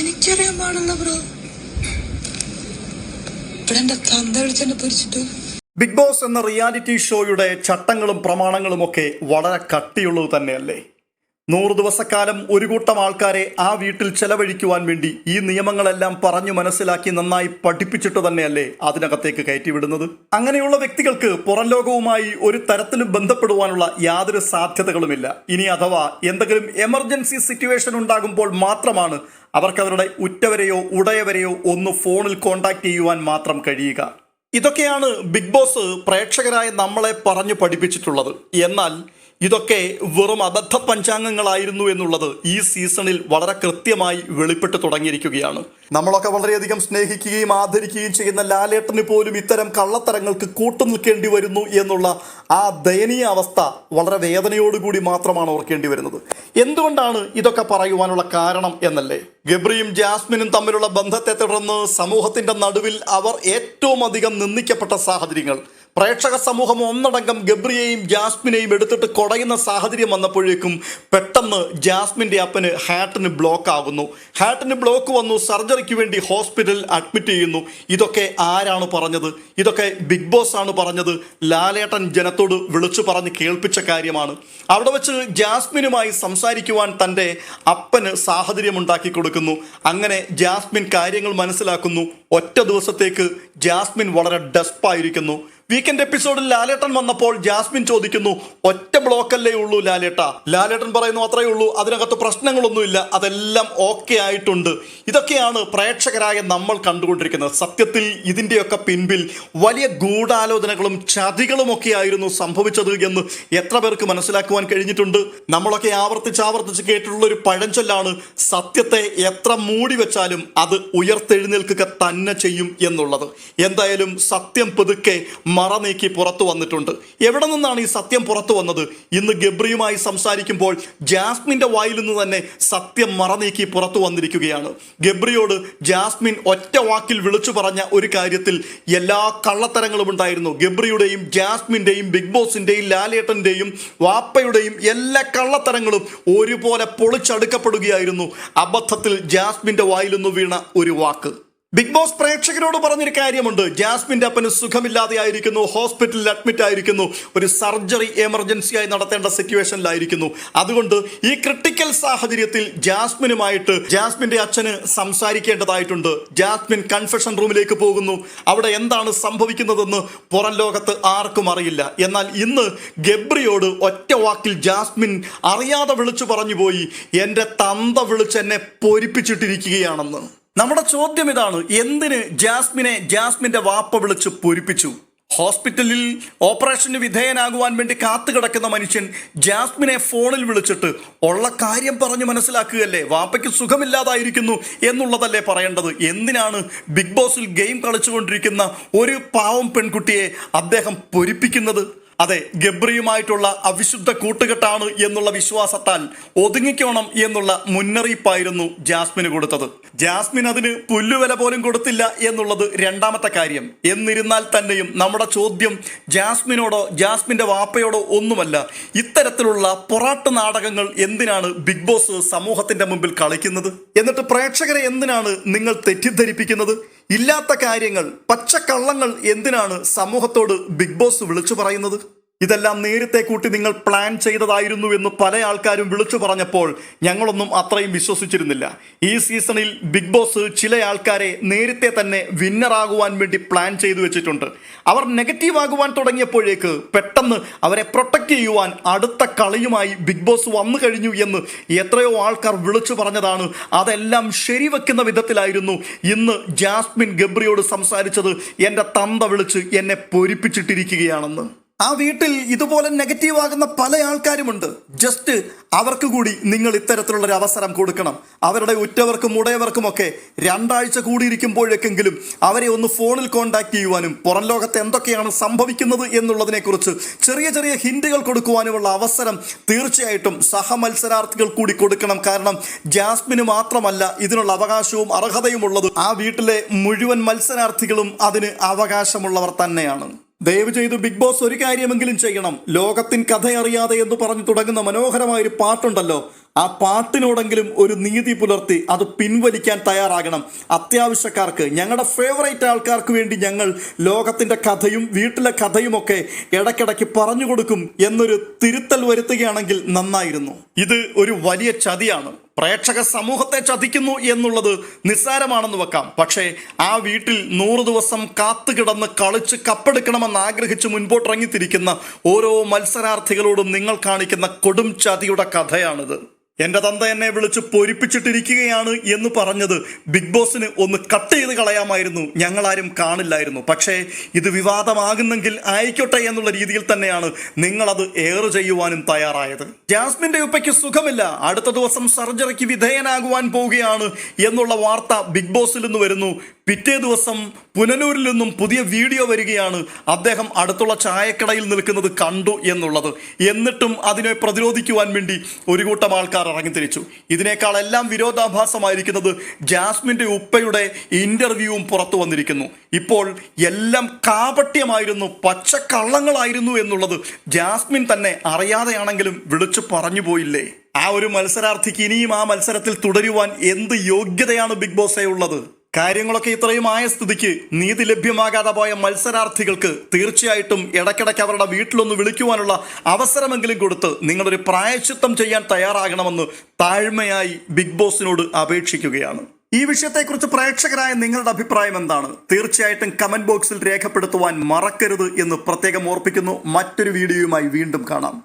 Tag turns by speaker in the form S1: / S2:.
S1: എനിക്കറിയാൻ പാടില്ല ബ്രോ. ഇവിടെ എന്റെ തന്ത വിളിച്ചെന്നെ പൊരിച്ചിട്ട്?
S2: ബിഗ് ബോസ് എന്ന റിയാലിറ്റി ഷോയുടെ ചട്ടങ്ങളും പ്രമാണങ്ങളും ഒക്കെ വളരെ കട്ടിയുള്ളത് തന്നെയല്ലേ? നൂറ് ദിവസക്കാലം ഒരു കൂട്ടം ആൾക്കാരെ ആ വീട്ടിൽ ചെലവഴിക്കുവാൻ വേണ്ടി ഈ നിയമങ്ങളെല്ലാം പറഞ്ഞു മനസ്സിലാക്കി നന്നായി പഠിപ്പിച്ചിട്ട് തന്നെയല്ലേ അതിനകത്തേക്ക് കയറ്റിവിടുന്നത്? അങ്ങനെയുള്ള വ്യക്തികൾക്ക് പുറം ലോകവുമായി ഒരു തരത്തിലും ബന്ധപ്പെടുവാനുള്ള യാതൊരു സാധ്യതകളുമില്ല. ഇനി അഥവാ എന്തെങ്കിലും എമർജൻസി സിറ്റുവേഷൻ ഉണ്ടാകുമ്പോൾ മാത്രമാണ് അവർക്ക് അവരുടെ ഉറ്റവരെയോ ഉടയവരെയോ ഒന്ന് ഫോണിൽ കോണ്ടാക്ട് ചെയ്യുവാൻ മാത്രം കഴിയുക. ഇതൊക്കെയാണ് ബിഗ് ബോസ് പ്രേക്ഷകരായ നമ്മളെ പറഞ്ഞു പഠിപ്പിച്ചിട്ടുള്ളത്. എന്നാൽ ഇതൊക്കെ വെറും അബദ്ധ പഞ്ചാംഗങ്ങളായിരുന്നു എന്നുള്ളത് ഈ സീസണിൽ വളരെ കൃത്യമായി വെളിപ്പെട്ട് തുടങ്ങിയിരിക്കുകയാണ്. നമ്മളൊക്കെ വളരെയധികം സ്നേഹിക്കുകയും ആദരിക്കുകയും ചെയ്യുന്ന ലാലേട്ടന് പോലും ഇത്തരം കള്ളത്തരങ്ങൾക്ക് കൂട്ടു നിൽക്കേണ്ടി വരുന്നു എന്നുള്ള ആ ദയനീയ അവസ്ഥ വളരെ വേദനയോടുകൂടി മാത്രമാണ് ഓർക്കേണ്ടി വരുന്നത്. എന്തുകൊണ്ടാണ് ഇതൊക്കെ പറയുവാനുള്ള കാരണം എന്നല്ലേ? ഗബ്രിയും ജാസ്മിനും തമ്മിലുള്ള ബന്ധത്തെ തുടർന്ന് സമൂഹത്തിന്റെ നടുവിൽ അവർ ഏറ്റവും അധികം നിന്ദിക്കപ്പെട്ട സാഹചര്യങ്ങൾ. പ്രേക്ഷക സമൂഹം ഒന്നടങ്കം ഗബ്രിയെയും ജാസ്മിനെയും എടുത്തിട്ട് കുടയുന്ന സാഹചര്യം വന്നപ്പോഴേക്കും പെട്ടെന്ന് ജാസ്മിന്റെ അപ്പന് ഹാർട്ടിന് ബ്ലോക്ക് ആകുന്നു. ഹാർട്ടിന് ബ്ലോക്ക് വന്നു സർജറിക്ക് വേണ്ടി ഹോസ്പിറ്റലിൽ അഡ്മിറ്റ് ചെയ്യുന്നു. ഇതൊക്കെ ആരാണ് പറഞ്ഞത്? ഇതൊക്കെ ബിഗ് ബോസ് ആണ് പറഞ്ഞത്. ലാലേട്ടൻ ജനത്തോട് വിളിച്ചു പറഞ്ഞ് കേൾപ്പിച്ച കാര്യമാണ്. അവിടെ വെച്ച് ജാസ്മിനുമായി സംസാരിക്കുവാൻ തന്റെ അപ്പന് സാഹചര്യം ഉണ്ടാക്കി കൊടുക്കുന്നു. അങ്ങനെ ജാസ്മിൻ കാര്യങ്ങൾ മനസ്സിലാക്കുന്നു. ഒറ്റ ദിവസത്തേക്ക് ജാസ്മിൻ വളരെ ഡെസ്പായിരിക്കുന്നു. വീക്കെൻഡ് എപ്പിസോഡിൽ ലാലേട്ടൻ വന്നപ്പോൾ ജാസ്മിൻ ചോദിക്കുന്നു ഒറ്റ ബ്ലോക്കല്ലേ ഉള്ളൂ ലാലേട്ട? ലാലേട്ടൻ പറയുന്നു അത്രയേ ഉള്ളൂ. അതിനകത്ത് പ്രശ്നങ്ങളൊന്നുമില്ല. അതെല്ലാം ഓക്കെ ആയിട്ടുണ്ട്. ഇതൊക്കെയാണ് പ്രേക്ഷകരായ നമ്മൾ കണ്ടുകൊണ്ടിരിക്കുന്നത്. സത്യത്തിൽ ഇതിന്റെയൊക്കെ പിൻപിൽ വലിയ ഗൂഢാലോചനകളും ചതികളുമൊക്കെ ആയിരുന്നു സംഭവിച്ചത് എന്ന് എത്ര പേർക്ക് മനസ്സിലാക്കുവാൻ കഴിഞ്ഞിട്ടുണ്ട്? നമ്മളൊക്കെ ആവർത്തിച്ച് ആവർത്തിച്ച് കേട്ടിട്ടുള്ള ഒരു പഴഞ്ചൊല്ലാണ് സത്യത്തെ എത്ര മൂടി വെച്ചാലും അത് ഉയർത്തെഴുന്നേൽക്കുക തന്നെ ചെയ്യും എന്നുള്ളത്. എന്തായാലും സത്യം പതുക്കെ മറ നീക്കി പുറത്തു വന്നിട്ടുണ്ട്. എവിടെ നിന്നാണ് ഈ സത്യം പുറത്തു വന്നത്? ഇന്ന് ഗബ്രിയുമായി സംസാരിക്കുമ്പോൾ ജാസ്മിന്റെ വായിൽ നിന്ന് തന്നെ സത്യം മറ നീക്കി പുറത്തു വന്നിരിക്കുകയാണ്. ഗബ്രിയോട് ജാസ്മിൻ ഒറ്റ വാക്കിൽ വിളിച്ചു പറഞ്ഞ ഒരു കാര്യത്തിൽ എല്ലാ കള്ളത്തരങ്ങളും ഉണ്ടായിരുന്നു. ഗബ്രിയുടെയും ജാസ്മിന്റെയും ബിഗ് ബോസിന്റെയും ലാലേട്ടന്റെയും വാപ്പയുടെയും എല്ലാ കള്ളത്തരങ്ങളും ഒരുപോലെ പൊളിച്ചടുക്കപ്പെടുകയായിരുന്നു. അബദ്ധത്തിൽ ജാസ്മിന്റെ വായിൽ നിന്ന് വീണ ഒരു വാക്ക്. ബിഗ് ബോസ് പ്രേക്ഷകരോട് പറഞ്ഞൊരു കാര്യമുണ്ട്. ജാസ്മിന്റെ അപ്പന് സുഖമില്ലാതെ ആയിരിക്കുന്നു ഹോസ്പിറ്റലിൽ അഡ്മിറ്റ് ആയിരിക്കുന്നു. ഒരു സർജറി എമർജൻസി ആയി നടത്തേണ്ട സിറ്റുവേഷനിലായിരിക്കുന്നു അതുകൊണ്ട് ഈ ക്രിട്ടിക്കൽ സാഹചര്യത്തിൽ ജാസ്മിനുമായിട്ട് ജാസ്മിന്റെ അച്ഛന് സംസാരിക്കേണ്ടതായിട്ടുണ്ട്. ജാസ്മിൻ കൺഫെഷൻ റൂമിലേക്ക് പോകുന്നു. അവിടെ എന്താണ് സംഭവിക്കുന്നതെന്ന് പുറം ലോകത്ത് ആർക്കും അറിയില്ല. എന്നാൽ ഇന്ന് ഗബ്രിയോട് ഒറ്റ വാക്കിൽ ജാസ്മിൻ അറിയാതെ വിളിച്ചു പറഞ്ഞു പോയി എന്റെ തന്ത വിളിച്ച് എന്നെ പൊരിപ്പിച്ചിട്ടിരിക്കുകയാണെന്ന്. നമ്മുടെ ചോദ്യം ഇതാണ് എന്തിന് ജാസ്മിനെ ജാസ്മിന്റെ വാപ്പ വിളിച്ച് പൊരിപ്പിച്ചു? ഹോസ്പിറ്റലിൽ ഓപ്പറേഷന് വിധേയനാകുവാൻ വേണ്ടി കാത്തുകിടക്കുന്ന മനുഷ്യൻ ജാസ്മിനെ ഫോണിൽ വിളിച്ചിട്ട് ഉള്ള കാര്യം പറഞ്ഞു മനസ്സിലാക്കുകയല്ലേ? വാപ്പയ്ക്ക് സുഖമില്ലാതായിരിക്കുന്നു എന്നുള്ളതല്ലേ പറയേണ്ടത്? എന്തിനാണ് ബിഗ് ബോസിൽ ഗെയിം കളിച്ചുകൊണ്ടിരിക്കുന്ന ഒരു പാവം പെൺകുട്ടിയെ അദ്ദേഹം പൊരിപ്പിക്കുന്നത്? അതെ ഗബ്രിയുമായിട്ടുള്ള അവിശുദ്ധ കൂട്ടുകെട്ടാണ് എന്നുള്ള വിശ്വാസത്താൽ ഒതുങ്ങിക്കോണം എന്നുള്ള മുന്നറിയിപ്പായിരുന്നു ജാസ്മിന് കൊടുത്തത്. ജാസ്മിൻ അതിന് പുല്ലുവില പോലും കൊടുത്തില്ല എന്നുള്ളത് രണ്ടാമത്തെ കാര്യം. എന്നിരുന്നാൽ തന്നെയും നമ്മുടെ ചോദ്യം ജാസ്മിനോടോ ജാസ്മിന്റെ വാപ്പയോടോ ഒന്നുമല്ല. ഇത്തരത്തിലുള്ള പൊറാട്ട് നാടകങ്ങൾ എന്തിനാണ് ബിഗ് ബോസ് സമൂഹത്തിന്റെ മുമ്പിൽ കളിക്കുന്നത്? എന്നിട്ട് പ്രേക്ഷകരെ എന്തിനാണ് നിങ്ങൾ തെറ്റിദ്ധരിപ്പിക്കുന്നത്? ഇല്ലാത്ത കാര്യങ്ങൾ പച്ചക്കള്ളങ്ങൾ എന്തിനാണ് സമൂഹത്തോട് ബിഗ് ബോസ് വിളിച്ചു പറയുന്നത്? ഇതെല്ലാം നേരത്തെ കൂട്ടി നിങ്ങൾ പ്ലാൻ ചെയ്തതായിരുന്നു എന്ന് പല ആൾക്കാരും വിളിച്ചു പറഞ്ഞപ്പോൾ ഞങ്ങളൊന്നും അത്രയും വിശ്വസിച്ചിരുന്നില്ല. ഈ സീസണിൽ ബിഗ് ബോസ് ചില ആൾക്കാരെ നേരത്തെ തന്നെ വിന്നറാകുവാൻ വേണ്ടി പ്ലാൻ ചെയ്തു വെച്ചിട്ടുണ്ട്. അവർ നെഗറ്റീവ് ആകുവാൻ തുടങ്ങിയപ്പോഴേക്ക് പെട്ടെന്ന് അവരെ പ്രൊട്ടക്റ്റ് ചെയ്യുവാൻ അടുത്ത കളിയുമായി ബിഗ് ബോസ് വന്നു കഴിഞ്ഞു എന്ന് എത്രയോ ആൾക്കാർ വിളിച്ചു പറഞ്ഞതാണ്. അതെല്ലാം ശരിവെക്കുന്ന വിധത്തിലായിരുന്നു. ഇന്ന് ജാസ്മിൻ ഗബ്രിയോട് സംസാരിച്ചത് എന്റെ തന്ത വിളിച്ച് എന്നെ പൊരിപ്പിച്ചിട്ടിരിക്കുകയാണെന്ന്. ആ വീട്ടിൽ ഇതുപോലെ നെഗറ്റീവ് ആകുന്ന പല ആൾക്കാരുമുണ്ട്. ജസ്റ്റ് അവർക്ക് കൂടി നിങ്ങൾ ഇത്തരത്തിലുള്ള ഒരു അവസരം കൊടുക്കണം. അവരുടെ ഉറ്റവർക്കും ഉടയവർക്കുമൊക്കെ രണ്ടാഴ്ച കൂടിയിരിക്കുമ്പോഴേക്കെങ്കിലും അവരെ ഒന്ന് ഫോണിൽ കോൺടാക്ട് ചെയ്യുവാനും പുറം ലോകത്ത് എന്തൊക്കെയാണ് സംഭവിക്കുന്നത് എന്നുള്ളതിനെക്കുറിച്ച് ചെറിയ ചെറിയ ഹിൻഡുകൾ കൊടുക്കുവാനുമുള്ള അവസരം തീർച്ചയായിട്ടും സഹമത്സരാർത്ഥികൾ കൂടി കൊടുക്കണം. കാരണം ജാസ്മിന് മാത്രമല്ല ഇതിനുള്ള അവകാശവും അർഹതയും ഉള്ളത് ആ വീട്ടിലെ മുഴുവൻ മത്സരാർത്ഥികളും അതിന് അവകാശമുള്ളവർ തന്നെയാണ്. ദയവ് ചെയ്ത് ബിഗ് ബോസ് ഒരു കാര്യമെങ്കിലും ചെയ്യണം. ലോകത്തിൻ കഥയറിയാതെ എന്ന് പറഞ്ഞു തുടങ്ങുന്ന മനോഹരമായ ഒരു പാട്ടുണ്ടല്ലോ. ആ പാട്ടിനോടെങ്കിലും ഒരു നീതി പുലർത്തി അത് പിൻവലിക്കാൻ തയ്യാറാകണം. അത്യാവശ്യക്കാർക്ക് ഞങ്ങളുടെ ഫേവറേറ്റ് ആൾക്കാർക്ക് വേണ്ടി ഞങ്ങൾ ലോകത്തിന്റെ കഥയും വീട്ടിലെ കഥയും ഒക്കെ ഇടയ്ക്കിടയ്ക്ക് പറഞ്ഞു കൊടുക്കും എന്നൊരു തിരുത്തൽ വരുത്തുകയാണെങ്കിൽ നന്നായിരുന്നു. ഇത് ഒരു വലിയ ചതിയാണ്. പ്രേക്ഷക സമൂഹത്തെ ചതിക്കുന്നു എന്നുള്ളത് നിസ്സാരമാണെന്ന് വെക്കാം. പക്ഷേ ആ വീട്ടിൽ നൂറ് ദിവസം കാത്തുകിടന്ന് കളിച്ച് കപ്പെടുക്കണമെന്ന് ആഗ്രഹിച്ച് മുൻപോട്ടിറങ്ങിത്തിരിക്കുന്ന ഓരോ മത്സരാർത്ഥികളോടും നിങ്ങൾ കാണിക്കുന്ന കൊടും ചതിയുടെ കഥയാണിത്. എന്റെ തന്ത എന്നെ വിളിച്ച് പൊരിപ്പിച്ചിട്ടിരിക്കുകയാണ് എന്ന് പറഞ്ഞത് ബിഗ് ബോസിന് ഒന്ന് കട്ട് ചെയ്ത് കളയാമായിരുന്നു. ഞങ്ങളാരും കാണില്ലായിരുന്നു. പക്ഷേ ഇത് വിവാദമാകുന്നെങ്കിൽ ആയിക്കോട്ടെ എന്നുള്ള രീതിയിൽ തന്നെയാണ് നിങ്ങളത് എയർ ചെയ്യുവാനും തയ്യാറായത്. ജാസ്മിന്റെ ഉപ്പയ്ക്ക് സുഖമില്ല. അടുത്ത ദിവസം സർജറിക്ക് വിധേയനാകുവാൻ പോവുകയാണ് എന്നുള്ള വാർത്ത ബിഗ് ബോസിൽ നിന്ന് വരുന്നു. പിറ്റേ ദിവസം പുനലൂരിൽ നിന്നും പുതിയ വീഡിയോ വരികയാണ് അദ്ദേഹം അടുത്തുള്ള ചായക്കടയിൽ നിൽക്കുന്നത് കണ്ടു എന്നുള്ളത്. എന്നിട്ടും അതിനെ പ്രതിരോധിക്കുവാൻ വേണ്ടി ഒരു കൂട്ടം ആൾക്കാർ ഇറങ്ങിത്തിരിച്ചു. ഇതിനേക്കാൾ എല്ലാം വിരോധാഭാസമായിരിക്കുന്നത് ജാസ്മിന്റെ ഉപ്പയുടെ ഇന്റർവ്യൂവും പുറത്തു വന്നിരിക്കുന്നു. ഇപ്പോൾ എല്ലാം കാപട്യമായിരുന്നു പച്ചക്കള്ളങ്ങളായിരുന്നു എന്നുള്ളത് ജാസ്മിൻ തന്നെ അറിയാതെയാണെങ്കിലും വിളിച്ചു പറഞ്ഞു പോയില്ലേ? ആ ഒരു മത്സരാർത്ഥിക്ക് ഇനിയും ആ മത്സരത്തിൽ തുടരുവാൻ എന്ത് യോഗ്യതയാണ് ബിഗ് ബോസേ ഉള്ളത് കാര്യങ്ങളൊക്കെ ഇത്രയും ആയ സ്ഥിതിക്ക് നീതി ലഭ്യമാകാതെ പോയ മത്സരാർത്ഥികൾക്ക് തീർച്ചയായിട്ടും ഇടയ്ക്കിടയ്ക്ക് അവരുടെ വീട്ടിലൊന്ന് വിളിക്കുവാനുള്ള അവസരമെങ്കിലും കൊടുത്ത് നിങ്ങളൊരു പ്രായശ്ചിത്തം ചെയ്യാൻ തയ്യാറാകണമെന്ന് താഴ്മയായി ബിഗ് ബോസിനോട് അപേക്ഷിക്കുകയാണ്. ഈ വിഷയത്തെക്കുറിച്ച് പ്രേക്ഷകരായ നിങ്ങളുടെ അഭിപ്രായം എന്താണ്? തീർച്ചയായിട്ടും കമന്റ് ബോക്സിൽ രേഖപ്പെടുത്തുവാൻ മറക്കരുത് എന്ന് പ്രത്യേകം ഓർപ്പിക്കുന്നു. മറ്റൊരു വീഡിയോയുമായി വീണ്ടും കാണാം.